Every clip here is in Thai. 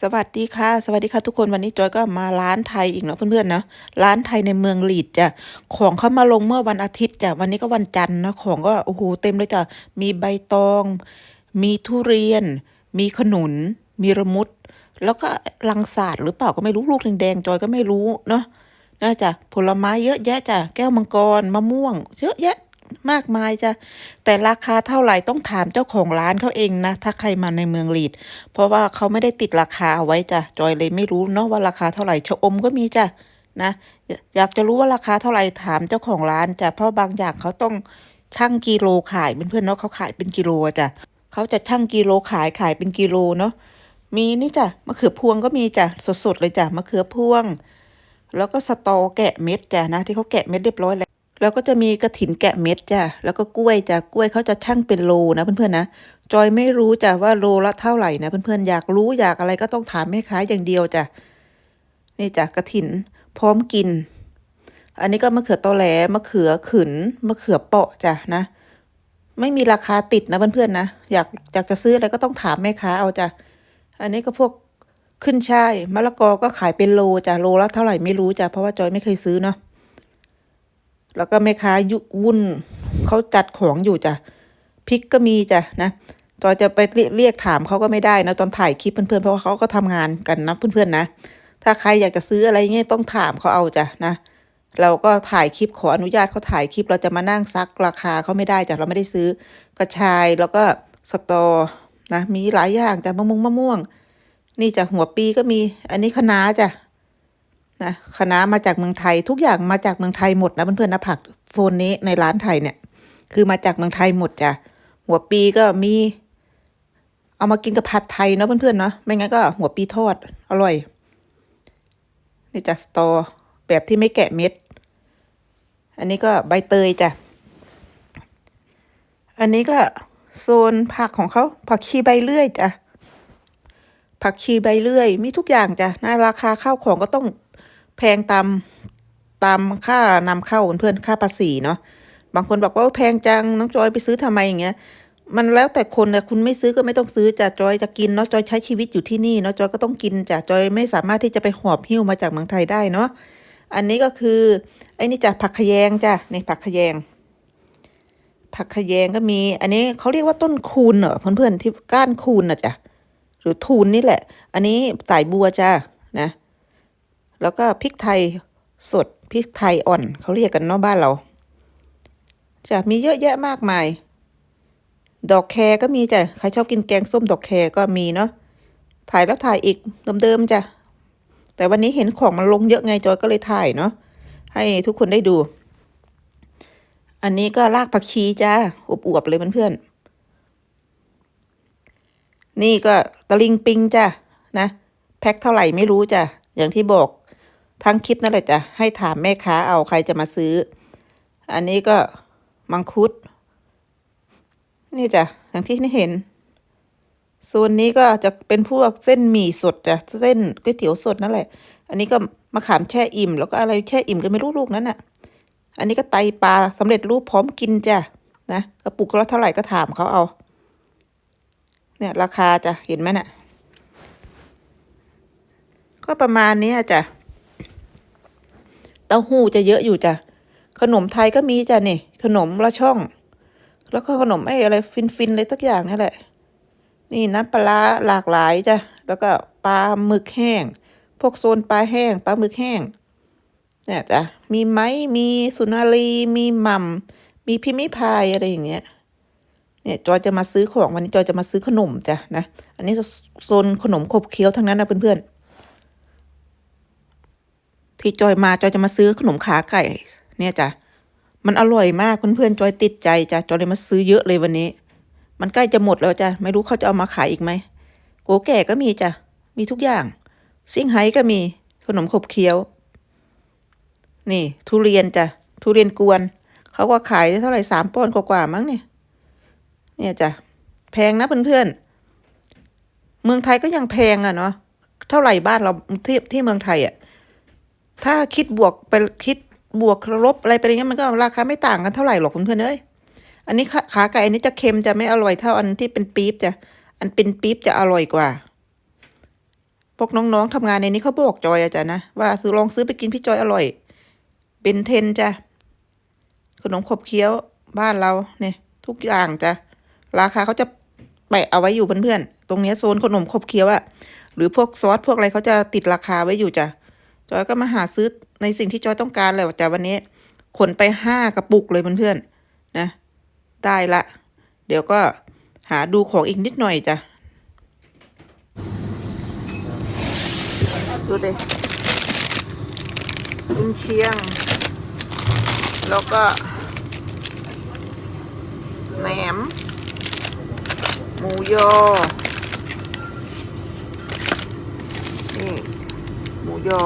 สวัสดีค่ะ สวัสดีค่ะทุกคนวันนี้จอยก็มาร้านไทยอีกเนาะเพื่อนๆเนาะร้านไทยในเมืองลีดจ้ะของเขามาลงเมื่อวันอาทิตย์จ้ะวันนี้ก็วันจันทร์นะของก็โอ้โหเต็มเลยจ้ะมีใบตอง มีทุเรียน มีขนุน มีระมุด แล้วก็ลังสาดหรือเปล่าก็ไม่รู้ลูกแดงๆจอยก็ไม่รู้เนาะน่าจะผลไม้เยอะแยะจ้ะแก้วมังกรมะม่วง เยอะแยะ มากมายจ้ะแต่ราคาเท่าไหร่ต้องถามเจ้าของร้านเขาเองนะ ถ้าใครมาในเมืองลีด เพราะว่าเขาไม่ได้ติดราคาเอาไว้จ้ะจอยเลยไม่รู้เนาะว่าราคาเท่าไหร่ชะอมก็มีจ้ะนะ อยากจะรู้ว่าราคาเท่าไหร่ถามเจ้าของร้านจ้ะเพราะบางอย่างเขาต้องชั่งกิโลขายเพื่อนๆเนาะเขาขายเป็นกิโลจ้ะเขาจะชั่งกิโลขายขายเป็นกิโลเนาะมีนี่จ้ะมะเขือพวงก็มีจ้ะสดๆเลยจ้ะมะเขือพวง แล้วก็สตอแกะเม็ดจ้ะนะที่เขาแกะเม็ดเรียบร้อยแล้ว แล้วก็จะมีกระถินแกะเม็ดจ้ะ แล้วก็กล้วยจ้ะ กล้วยเขาจะชั่งเป็นโลนะเพื่อนๆนะ จอยไม่รู้จ้ะว่าโลละเท่าไหร่นะเพื่อนๆ อยากรู้อยากอะไรก็ต้องถามแม่ค้าอย่างเดียวจ้ะ นี่จ้ะกระถินพร้อมกิน อันนี้ก็มะเขือตอแหลมะเขือขืนมะเขือเปาะจ้ะนะ ไม่มีราคาติดนะเพื่อนๆนะ อยากอยากจะซื้ออะไรก็ต้องถามแม่ค้าเอาจ้ะ อันนี้ก็พวกขึ้นช่ายมะละกอก็ขายเป็นโลจ้ะ โลละเท่าไหร่ไม่รู้จ้ะ เพราะว่าจอยไม่เคยซื้อเนาะ แล้วก็แม่ค้ายุวุ่นเขาจัดของอยู่จ้ะพริกก็มีจ้ะนะจอยจะไปเรียกถามเขาก็ไม่ได้นะตอนถ่ายคลิปเพื่อนๆเพราะว่าเขาก็ทำงานกันนะเพื่อนๆนะ ถ้าใครอยากจะซื้ออะไรเงี้ยต้องถามเขาเอาจ้ะนะ เราก็ถ่ายคลิปขออนุญาตเขาถ่ายคลิปเราจะมานั่งซักราคาเขาไม่ได้จ้ะเราไม่ได้ซื้อกระชายแล้วก็สตอนะมีหลายอย่างจ้ะมะม่วงมะม่วง นี่จ้ะหัวปีก็มี อันนี้คะน้าจ้ะ นะคณะมาจากเมืองไทยทุกอย่างมาจากเมืองไทยหมดนะเพื่อนๆนะผักโซนนี้ในร้านไทยเนี่ย คือมาจากเมืองไทยหมดจ้ะหัวปีก็มี เอามากินกับผัดไทยเนาะเพื่อนๆเนาะไม่งั้นก็หัวปีทอดอร่อยนี่จ้ะสตอแบบที่ไม่แกะเม็ด อันนี้ก็ใบเตยจ้ะอันนี้ก็โซนผักของเขาผักชีใบเลื่อยจ้ะผักชีใบเลื่อย มีทุกอย่างจ้ะนะราคาข้าวของก็ต้อง แพงตามตามค่านำเข้าเพื่อนค่าภาษีเนาะบางคนบอกว่าแพงจังน้องจอยไปซื้อทำไมอย่างเงี้ยมันแล้วแต่คนนะคุณไม่ซื้อก็ไม่ต้องซื้อจ้ะจอยจะกินเนาะจอยใช้ชีวิตอยู่ที่นี่เนาะจอยก็ต้องกินจ้ะจอยไม่สามารถที่จะไปหอบหิ้วมาจากเมืองไทยได้เนาะอันนี้ก็คือไอ้นี่จ้ะผักขยงจ้ะในผักขยงผักขยงก็มี อันนี้เขาเรียกว่าต้นคูนเหรอเพื่อนๆที่ก้านคูนนะจ้ะหรือทูนนี่แหละ อันนี้สายบัวจ้ะนะ แล้วก็พริกไทยสดพริกไทยอ่อนเขาเรียกกันเนาะบ้านเราจะมีเยอะแยะมากมาย ดอกแคก็มีจ้ะใครชอบกินแกงส้มดอกแคก็มีเนาะถ่ายแล้วถ่ายอีกเดิมๆจ้ะแต่วันนี้เห็นของมันลงเยอะไงจอยก็เลยถ่ายเนาะให้ทุกคนได้ดู อันนี้ก็รากผักชีจ้าอวบๆเลยเพื่อนๆนี่ก็ตะลิงปิงจ้ะนะ แพ็คเท่าไหร่ไม่รู้จ้ะอย่างที่บอก ทั้งคลิปนั่นแหละจ้ะให้ถามแม่ค้าเอาใครจะมาซื้อ อันนี้ก็มังคุด นี่จ้ะอย่างที่นี่เห็นโซนนี้ก็จะเป็นพวกเส้นหมี่สดจ้ะเส้นก๋วยเตี๋ยวสดนั่นแหละ อันนี้ก็มะขามแช่อิ่ม แล้วก็อะไรแช่อิ่มก็ไม่รู้ลูกนั้นน่ะ อันนี้ก็ไตปลาสำเร็จรูปพร้อมกินจ้ะนะกระปุกละเท่าไหร่ก็ถามเขาเอา เนี่ยราคาจ้ะเห็นไหมน่ะ ก็ประมาณนี้จ้ะ ต้าหู้จะเยอะอยู่จ้ะ ขนมไทยก็มีจ้ะนี่ ขนมละช่อง แล้วก็ขนมไอ้อะไรฟินฟินเลยสักอย่างนี่แหละ นี่น้ำปลาหลากหลายจ้ะ แล้วก็ปลาหมึกแห้ง พวกโซนปลาแห้ง ปลาหมึกแห้ง เนี่ยจ้ะ มีไม้ มีสุนารี มีหม่ำมีพิมิพายอะไรอย่างเงี้ย เนี่ยจอยจะมาซื้อของวันนี้จอยจะมาซื้อขนมจ้ะนะ อันนี้โซนขนมขบเคี้ยวทั้งนั้นนะเพื่อนๆ ที่จอยมาจอยจะมาซื้อขนมขาไก่ เนี่ยจ้ะมันอร่อยมากเพื่อนๆจอยติดใจจ้ะจอยเลยมาซื้อเยอะเลยวันนี้ มันใกล้จะหมดแล้วจ้ะไม่รู้เขาจะเอามาขายอีกไหมโกแก่ก็มีจ้ะมีทุกอย่างซิ่งไฮ้ก็มีขนมขบเคี้ยว นี่ ทุเรียนจ้ะทุเรียนกวนเขาก็ขายเท่าไหร่สามปอนด์กว่าๆมั้งเนี่ยเนี่ยจ้ะแพงนะเพื่อนๆเมืองไทยก็ยังแพงอะเนาะเท่าไหร่บ้านเราที่ที่เมืองไทยอะ ถ้าคิดบวกไปคิดบวกลบอะไรไปเงี้ยมันก็ราคาไม่ต่างกันเท่าไหร่หรอกเพื่อนๆเอ้ยอันนี้ขาไก่อันนี้จะเค็มจะไม่อร่อยเท่าอันที่เป็นปี๊บจะอันเป็นปี๊บจะอร่อยกว่าพวกน้องๆทำงานในนี้เขาบอกจอยอะจ้ะนะว่าซื้อลองซื้อไปกินพี่จอยอร่อย เป็นเทนจ้ะขนมขบเคี้ยวบ้านเราเนี่ย ทุกอย่างจ้ะราคาเขาจะแปะเอาไว้อยู่เพื่อนๆตรงเนี้ยโซนขนมขบเคี้ยวอะหรือพวกซอสพวกอะไรเขาจะติดราคาไว้อยู่จ้ะ จอยก็มาหาซื้อในสิ่งที่จอยต้องการเลยจ้ะวันนี้ขนไปห้ากระปุกเลยเพื่อนๆนะ ได้ละ เดี๋ยวก็หาดูของอีกนิดหน่อยจ้ะ ดูดิกุนเชียง แล้วก็แหนม หมูยอ นี่ หมู ยอ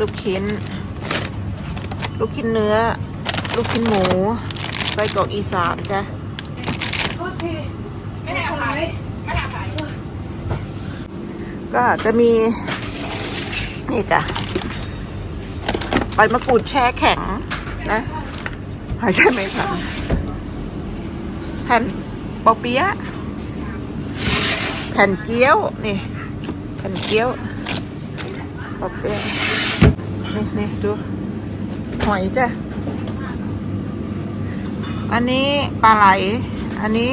ลูกชิ้น ลูกชิ้นเนื้อ ลูกชิ้นหมูไส้กรอกอีสานจ้ะก็จะมี นี่จ้ะใบมะกรูดแช่แข็งนะใช่ไหมคะแผ่น ปอเปี๊ยะแผ่นเกี๊ยวนี่แผ่นเกี๊ยวปอเปี๊ยะนี่นี่ดูหอยจ้ะอันนี้ปลาไหล อันนี้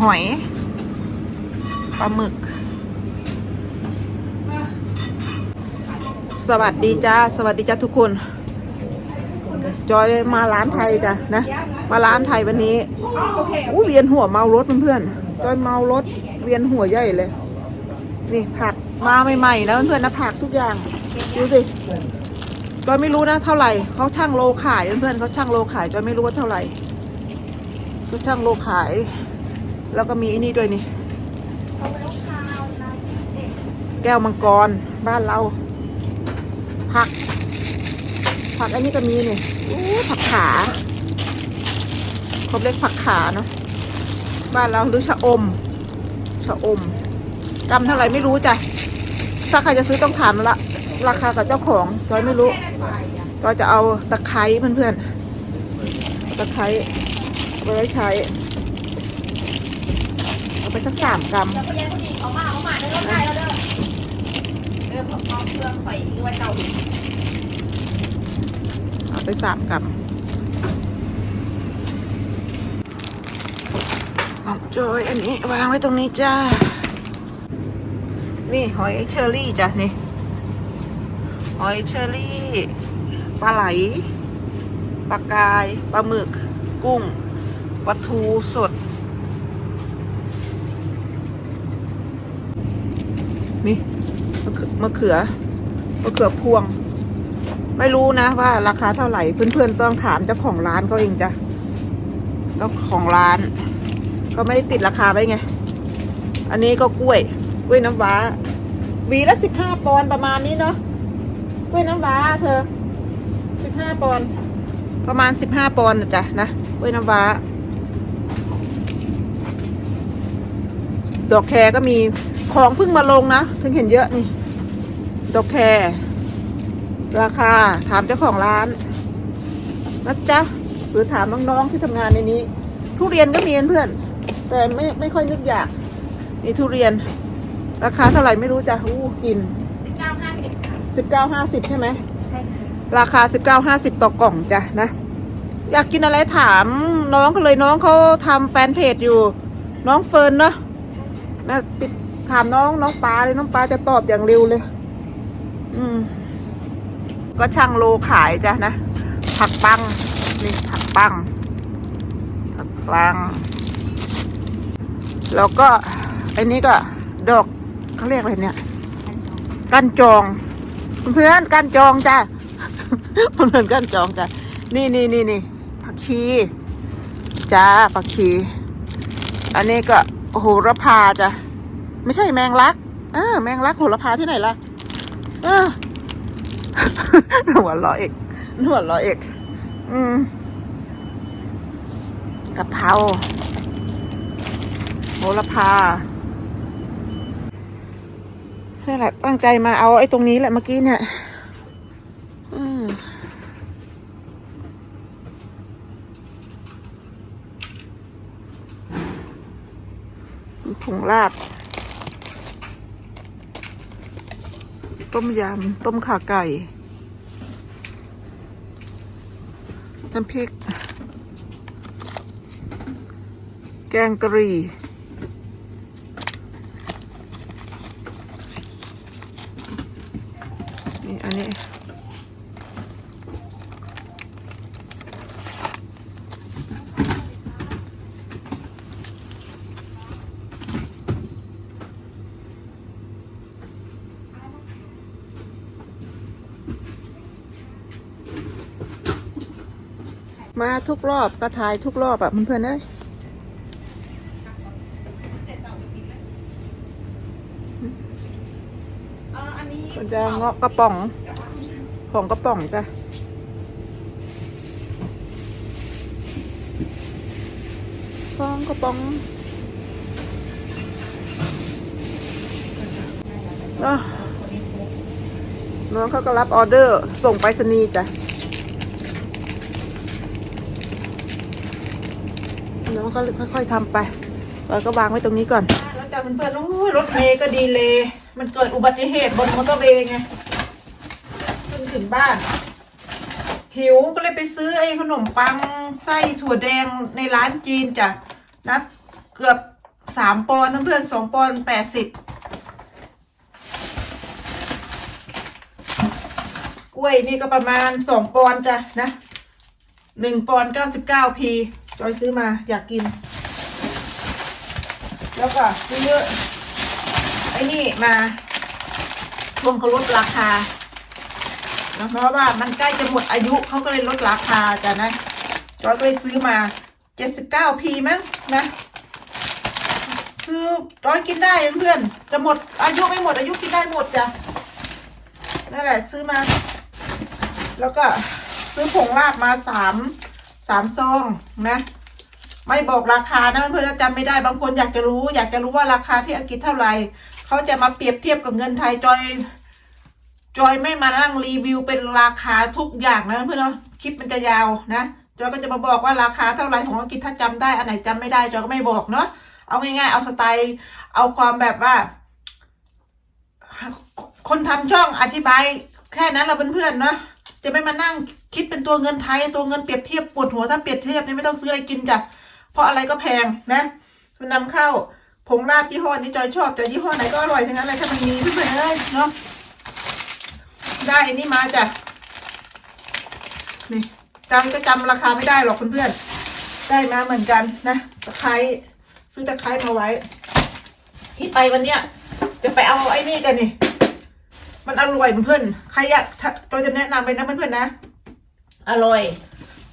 หอยปลาหมึก สวัสดีจ้า สวัสดีจ้าทุกคน จอยมาร้านไทยจ้ะนะ มาร้านไทยวันนี้อู้เวียนหัวเมารถเพื่อนๆจอยเมารถเวียนหัวใหญ่เลย นี่ผักมาใหม่ๆนะเพื่อนๆนะผักทุกอย่างดูสิจอยไม่รู้นะเท่าไหร่เขาช่างโลขายเพื่อนๆเขาช่างโลขายจอยไม่รู้ว่าเท่าไหร่เขาช่างโลขาย แล้วก็มีอ้นี่ด้วยนี่แก้วมังกรบ้านเรา ผัก ผักอันนี้ก็มีนี่อู้ผักขาเขาเรียกผักขาเนาะบ้านเราหรือชะอม ชะอมกำเท่าไหร่ไม่รู้จ้ะถ้าใครจะซื้อต้องถามละราคากับเจ้าของจอยไม่รู้จอยจะเอาตะไคร้เพื่อนๆตะไคร้เอาไปไว้ใช้เอาไปสักสามกรัมเดี๋ยว ไปสามกรัมเอาจอยอันนี้วางไว้ตรงนี้จ้า นี่หอยเชอรี่จ้ะนี่ หอยเชอรี่ปลาไหลปลากายปลาหมึก กุ้งปลาทูสด นี่มะเขือมะเขือพวง ไม่รู้นะว่าราคาเท่าไหร่เพื่อนๆต้องถามเจ้าของร้านเขาเองจ้ะเจ้าของร้านเขาไม่ได้ติดราคาไว้ไง อันนี้ก็กล้วยกล้วยน้ำว้าหวีละสิบห้าปอนด์ประมาณนี้เนาะกล้วยน้ำว้าเธอสิบห้าปอนด์ประมาณสิบห้าปอนด์นะจ๊ะนะกล้วยน้ำว้าดอกแครก็มีของเพิ่งมาลงนะเพิ่งเห็นเยอะนี่ดอกแคร ราคาถามเจ้าของร้านนะจ๊ะหรือถามน้องๆที่ทำงานในนี้ ทุเรียนก็มีเพื่อน แต่ไม่ไม่ค่อยนึกอยากนี่ทุเรียน ราคาเท่าไหร่ไม่รู้จ้ะอู้กินสิบเก้าห้าสิบค่ะสิบเก้าห้าสิบใช่ไหมใช่ค่ะราคาสิบเก้าห้าสิบต่อกล่องจ้ะนะอยากกินอะไรถามน้องก็เลยน้องเขาทำแฟนเพจอยู่ น้องเฟิร์นเนาะนะติดถามน้องน้องปลาเลยน้องปลาจะตอบอย่างเร็วเลย อืม ก็ช่างโลขายจ้ะนะ ผักปัง นี่ผักปัง ผักปัง แล้วก็อันนี้ก็ดอกเขาเรียกอะไรเนี่ย กันจอง เพื่อนกันจองจ้ะเพื่อนกันจองจ้ะ นี่นี่นี่นี่ผักชีจ้าผักชี อันนี้ก็โหระพาจ้ะ ไม่ใช่แมงลัก เออ แมงลักโหระพาที่ไหนล่ะ เออ หัวร้อเอกหัวร้อเอก อืมกะเพราโหระพานี่แหละตั้งใจมาเอาไอ้ตรงนี้แหละเมื่อกี้เนี่ยผงลาบ ต้มยำ ต้มขาไก่ น้ำพริก แกงกะหรี่นี่อันนี้ มาทุกรอบก็ถ่ายทุกรอบอะเพื่อนๆเอ้ยเอออันนี้มันจะเงาะกระป๋องของกระป๋องจ้ะของกระป๋องเนาะน้องเขาก็รับออเดอร์ส่งไปรษณีย์จ้ะ น้องก็ค่อยๆทำไป เราก็วางไว้ตรงนี้ก่อนแล้วจ้าเพื่อนๆโอ้ยรถเมย์ก็ดีเลย มันเกิดอุบัติเหตุบนมอเตอร์เวย์ไงขึ้นถึงบ้าน หิวก็เลยไปซื้อไอ้ขนมปังไส้ถั่วแดงในร้านจีนจ้ะนะเกือบสามปอนด์เพื่อนสองปอนด์แปดสิบกล้วยนี่ก็ประมาณสองปอนด์จ้ะนะหนึ่งปอนด์เก้าสิบเก้าพี จอยซื้อมาอยากกิน แล้วก็ซื้อไอ้นี่มาช่วงเขาลดราคานะเพราะว่ามันใกล้จะหมดอายุเขาก็เลยลดราคาจ้ะนะจอยก็เลยซื้อมาเจ็ดสิบเก้าพีมั้งนะ คือจอยกินได้เพื่อน จะหมดอายุไม่หมดอายุกินได้หมดจ้ะนั่นแหละซื้อมา แล้วก็ซื้อผงลาบมาสาม สามซองนะไม่บอกราคานะเพื่อนๆจำไม่ได้บางคนอยากจะรู้ อยากจะรู้ว่าราคาที่อังกฤษเท่าไหร่เขาจะมาเปรียบเทียบกับเงินไทยจอย จอยไม่มานั่งรีวิวเป็นราคาทุกอย่างนะเพื่อนเนาะคลิปมันจะยาวนะจอยก็จะมาบอกว่าราคาเท่าไหร่ของอังกฤษถ้าจำได้อันไหนจำไม่ได้จอยก็ไม่บอกเนาะเอาง่ายๆเอาสไตล์เอาความแบบว่า คนทำช่องอธิบายแค่นั้นเราเพื่อนๆเนาะ จะไม่มานั่งคิดเป็นตัวเงินไทย ตัวเงินเปรียบเทียบปวดหัวถ้าเปรียบเทียบนี่ไม่ต้องซื้ออะไรกินจ้ะเพราะอะไรก็แพงนะคุณนำเข้าผงลาบยี่ห้อนี้จอยชอบแต่ยี่ห้อไหนก็อร่อยทั้งนั้นเลยถ้ามันมีเพื่อนเอ้ยเนาะได้อันนี้มาจ้ะนี่จำก็จำราคาไม่ได้หรอกเพื่อนๆได้มาเหมือนกันนะตะไคร้ซื้อตะไคร้มาไว้ ที่ไปวันเนี้ยจะไปเอาไอ้นี่กันนี่ มันอร่อยเพื่อนๆใครอยากถ้าจอยจะแนะนำเลยนะเพื่อนๆนะ อร่อย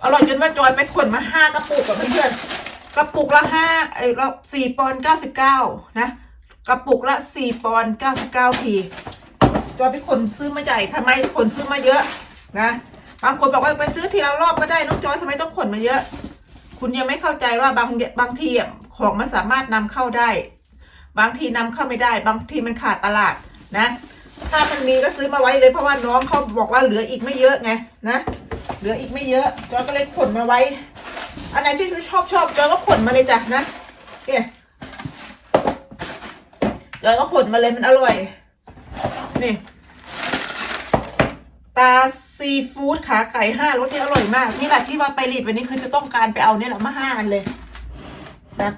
อร่อยจนว่าจอยไปขนมาห้ากระปุกกับเพื่อนๆกระปุกละห้าไอ้ละสี่ปอนด์เก้าสิบเก้านะกระปุกละสี่ปอนด์เก้าสิบเก้าทีจอยไปขนซื้อมาใหญ่ทำไมขนซื้อมาเยอะนะบางคนบอกว่าไปซื้อทีละรอบก็ได้น้องจอยทำไมต้องขนมาเยอะ คุณยังไม่เข้าใจว่าบางบางทีอะของมันสามารถนำเข้าได้ บางทีนำเข้าไม่ได้ บางทีมันขาดตลาดนะ ถ้ามันมีก็ซื้อมาไว้เลยเพราะว่าน้องเขาบอกว่าเหลืออีกไม่เยอะไงนะ เหลืออีกไม่เยอะจอยก็เลยขนมาไว้ อันไหนที่ชอบชอบจอยก็ขนมาเลยจ้ะนะเนี่ยจอยก็ขนมาเลยมันอร่อย นี่ ตาซีฟู้ดขาไก่ห้ารสที่อร่อยมาก นี่แหละที่ว่าไปรีดวันนี้คือจะต้องการไปเอาเนี่ยแหละมาห้าอันเลยนะ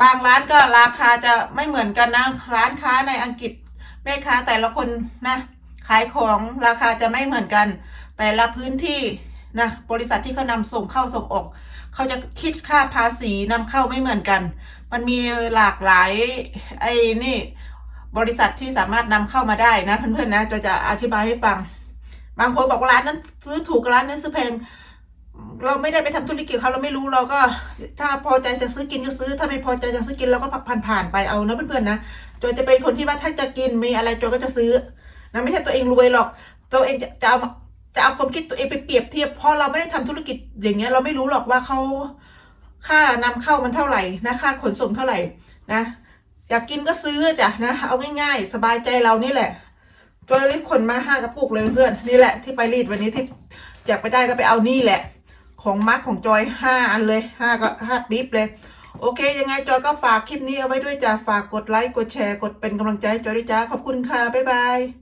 บางร้านก็ราคาจะไม่เหมือนกันนะ ร้านค้าในอังกฤษ แม่ค้าแต่ละคนนะขายของราคาจะไม่เหมือนกัน แต่ละพื้นที่นะบริษัทที่เขานำส่งเข้าส่งออก เขาจะคิดค่าภาษีนำเข้าไม่เหมือนกัน มันมีหลากหลายไอ้นี่บริษัทที่สามารถนำเข้ามาได้นะเพื่อนๆนะจะจะอธิบายให้ฟัง บางคนบอกว่าร้านนั้นซื้อถูกร้านนั้นซื้อแพงเราไม่ได้ไปทำธุรกิจเขาเราไม่รู้เราก็ ถ้าพอใจจะซื้อกินก็ซื้อ ถ้าไม่พอใจจะซื้อกินเราก็ผ่านๆไปเอานะเพื่อนๆนะ จอยจะเป็นคนที่ว่าถ้าจะกินมีอะไรจอยก็จะซื้อนะไม่ใช่ตัวเองรวยหรอก ตัวเองจะจะเอาจะเอาความคิดตัวเองไปเปรียบเทียบเพราะเราไม่ได้ทำธุรกิจอย่างเงี้ย เราไม่รู้หรอกว่าเขาค่านำเข้ามันเท่าไหร่นะค่าขนส่งเท่าไหร่นะอยากกินก็ซื้อจ้ะนะเอาง่ายๆ สบายใจเรานี่แหละจอยรีบขนมาห้ากระปุกเลยเพื่อนนี่แหละที่ไปรีดวันนี้ที่อยากไปได้ก็ไปเอานี่แหละ ของมาร์คของจอยห้าอันเลยห้าก็ห้าปี๊บเลย โอเค ยังไงจอยก็ฝากคลิปนี้เอาไว้ด้วยจ้ะฝากกดไลค์กดแชร์กดเป็นกำลังใจให้จอยด้วยจ้าขอบคุณค่ะบ๊ายบาย